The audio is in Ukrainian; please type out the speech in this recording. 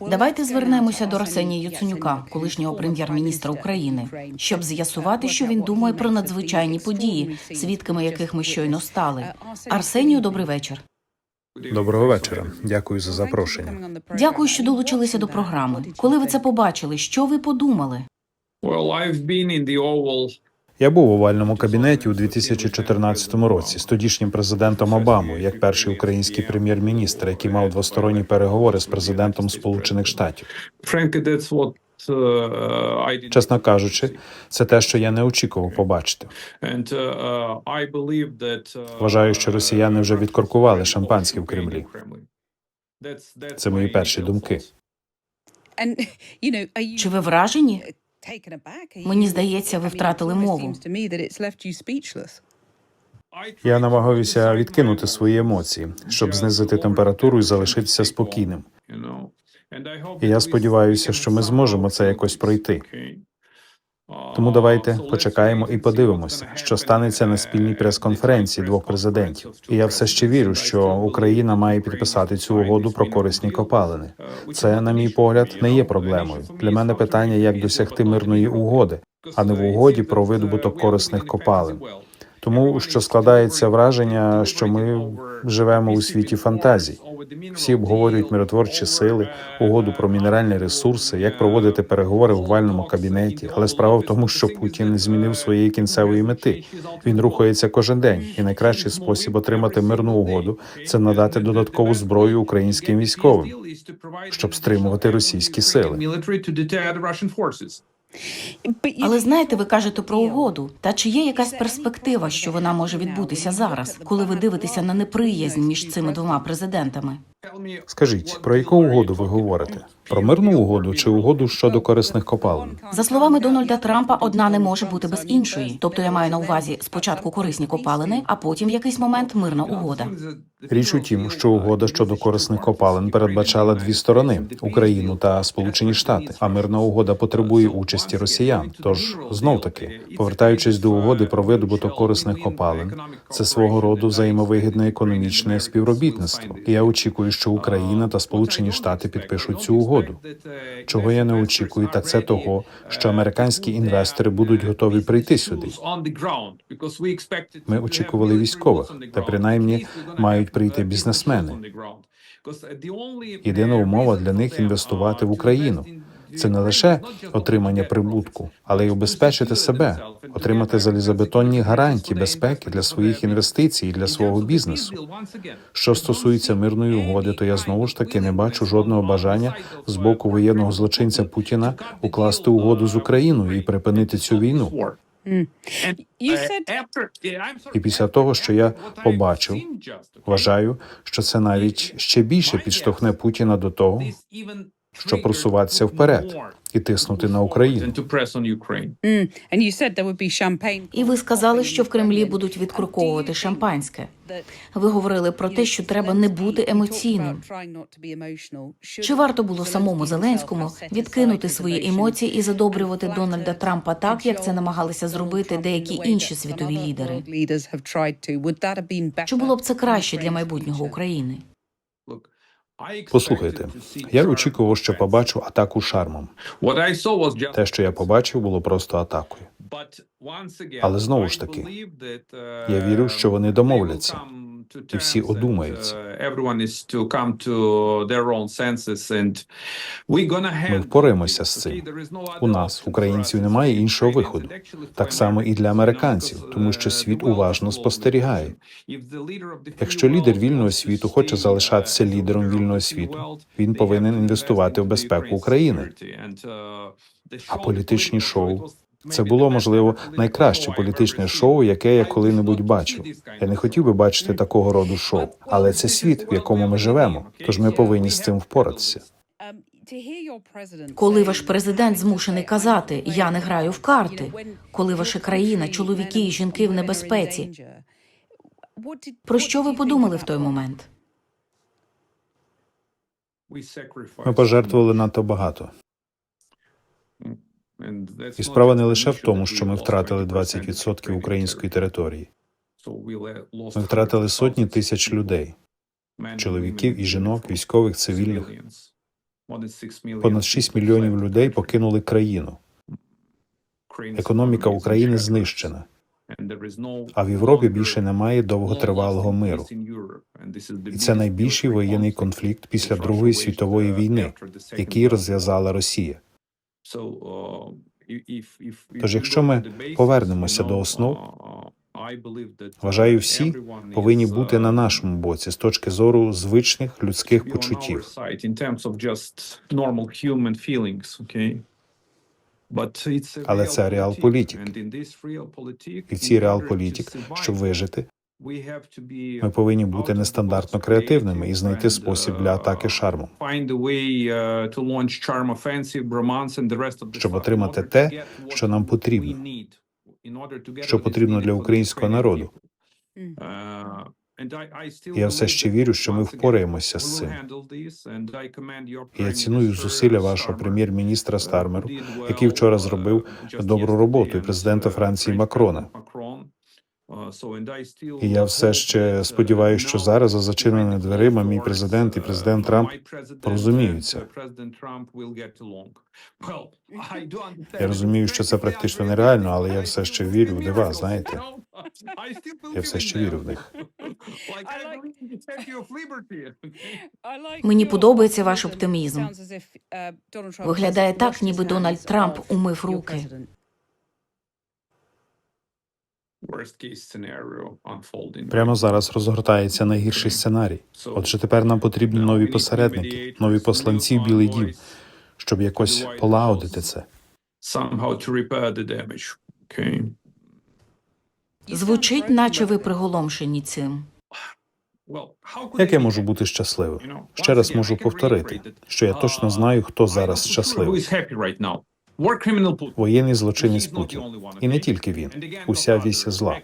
Давайте звернемося до Арсенія Яценюка, колишнього прем'єр-міністра України, щоб з'ясувати, що він думає про надзвичайні події, свідками яких ми щойно стали. Арсенію, добрий вечір. Доброго вечора. Дякую за запрошення. Дякую, що долучилися до програми. Коли ви це побачили, що ви подумали? Я був у овальному кабінеті у 2014 році з тодішнім президентом Обамою, як перший український прем'єр-міністр, який мав двосторонні переговори з президентом Сполучених Штатів. uh. Чесно кажучи, це те, що я не очікував побачити. Uh, uh, Вважаю, що росіяни вже відкоркували шампанське в Кремлі. Це мої перші думки. Чи ви вражені? Мені здається, ви втратили мову. Я намагаюся відкинути свої емоції, щоб знизити температуру і залишитися спокійним. І я сподіваюся, що ми зможемо це якось пройти. Тому давайте почекаємо і подивимося, що станеться на спільній прес-конференції двох президентів. І я все ще вірю, що Україна має підписати цю угоду про корисні копалини. Це, на мій погляд, не є проблемою. Для мене питання, як досягти мирної угоди, а не в угоді про видобуток корисних копалин. Тому що складається враження, що ми живемо у світі фантазій. Всі обговорюють миротворчі сили, угоду про мінеральні ресурси, як проводити переговори в овальному кабінеті. Але справа в тому, що Путін змінив своєї кінцевої мети. Він рухається кожен день, і найкращий спосіб отримати мирну угоду це надати додаткову зброю українським військовим, щоб стримувати російські сили. Але знаєте, ви кажете про угоду. Та чи є якась перспектива, що вона може відбутися зараз, коли ви дивитеся на неприязнь між цими двома президентами? Скажіть, про яку угоду ви говорите? Про мирну угоду чи угоду щодо корисних копалин? За словами Дональда Трампа, одна не може бути без іншої. Тобто я маю на увазі спочатку корисні копалини, а потім в якийсь момент мирна угода. Річ у тім, що угода щодо корисних копалин передбачала дві сторони Україну та Сполучені Штати. А мирна угода потребує участі росіян. Тож знов таки, повертаючись до угоди про видобуток корисних копалин, це свого роду взаємовигідне економічне співробітництво. І я очікую, що Україна та Сполучені Штати підпишуть цю угоду. Чого я не очікую, так це того, що американські інвестори будуть готові прийти сюди. Ми очікували військових, та принаймні мають прийти бізнесмени. Єдина умова для них інвестувати в Україну. Це не лише отримання прибутку, але й убезпечити себе, отримати залізобетонні гарантії безпеки для своїх інвестицій і для свого бізнесу. Що стосується мирної угоди, то я знову ж таки не бачу жодного бажання з боку воєнного злочинця Путіна укласти угоду з Україною і припинити цю війну. І після того, що я побачив, вважаю, що це навіть ще більше підштовхне Путіна до того, щоб просуватися вперед і тиснути на Україну. mm. І ви сказали, що в Кремлі будуть відкруковувати шампанське. Ви говорили про те, що треба не бути емоційним. Чи варто було самому Зеленському відкинути свої емоції і задобрювати Дональда Трампа так, як це намагалися зробити деякі інші світові лідери? Чи було б це краще для майбутнього України? Послухайте, я очікував, що побачу атаку шармом. Те, що я побачив, було просто атакою. Але знову ж таки, Я вірю, що вони домовляться, і всі одумаються. Ми впораємося з цим. У нас, українців, немає іншого виходу. Так само і для американців, тому що світ уважно спостерігає. Якщо лідер вільного світу хоче залишатися лідером вільного світу, він повинен інвестувати в безпеку України. А політичні шоу це було можливо найкраще політичне шоу, яке я коли-небудь бачив. Я не хотів би бачити такого роду шоу, але це світ, в якому ми живемо. Тож ми повинні з цим впоратися. Коли ваш президент змушений казати Я не граю в карти, коли ваша країна, чоловіки і жінки в небезпеці, про що ви подумали в той момент? Ми пожертвували надто багато. І справа не лише в тому, що ми втратили 20% української території. Ми втратили сотні тисяч людей, чоловіків і жінок, військових, цивільних. Понад 6 мільйонів людей покинули країну. Економіка України знищена. А в Європі більше немає довготривалого миру. І це найбільший воєнний конфлікт після Другої світової війни, який розв'язала Росія. Тож, якщо ми повернемося до основ, Вважаю, всі повинні бути на нашому боці з точки зору звичних людських почуттів. Але це реалполітик. І в цій реалполітик, щоб вижити, ми повинні бути нестандартно креативними і знайти спосіб для атаки шармом. щоб отримати те, що нам потрібно, що потрібно для українського народу. Я все ще вірю, що ми впораємося з цим. І я ціную зусилля вашого прем'єр-міністра Стармеру, який вчора зробив добру роботу, і президента Франції Макрона. І я все ще сподіваюся, що зараз за зачиненими дверима мій президент і президент Трамп порозуміються. Я розумію, що це практично нереально, але я все ще вірю в дива, знаєте. Я все ще вірю в них. Мені подобається ваш оптимізм. Виглядає так, ніби Дональд Трамп умив руки. Прямо зараз розгортається найгірший сценарій. Отже, тепер нам потрібні нові посередники, нові посланці в Білий Дім, щоб якось полагодити це. Звучить, наче ви приголомшені цим. Як я можу бути щасливим? Ще раз можу повторити, що я точно знаю, хто зараз щасливий. Воєнний злочинець Путін. І не тільки він, уся вісь зла.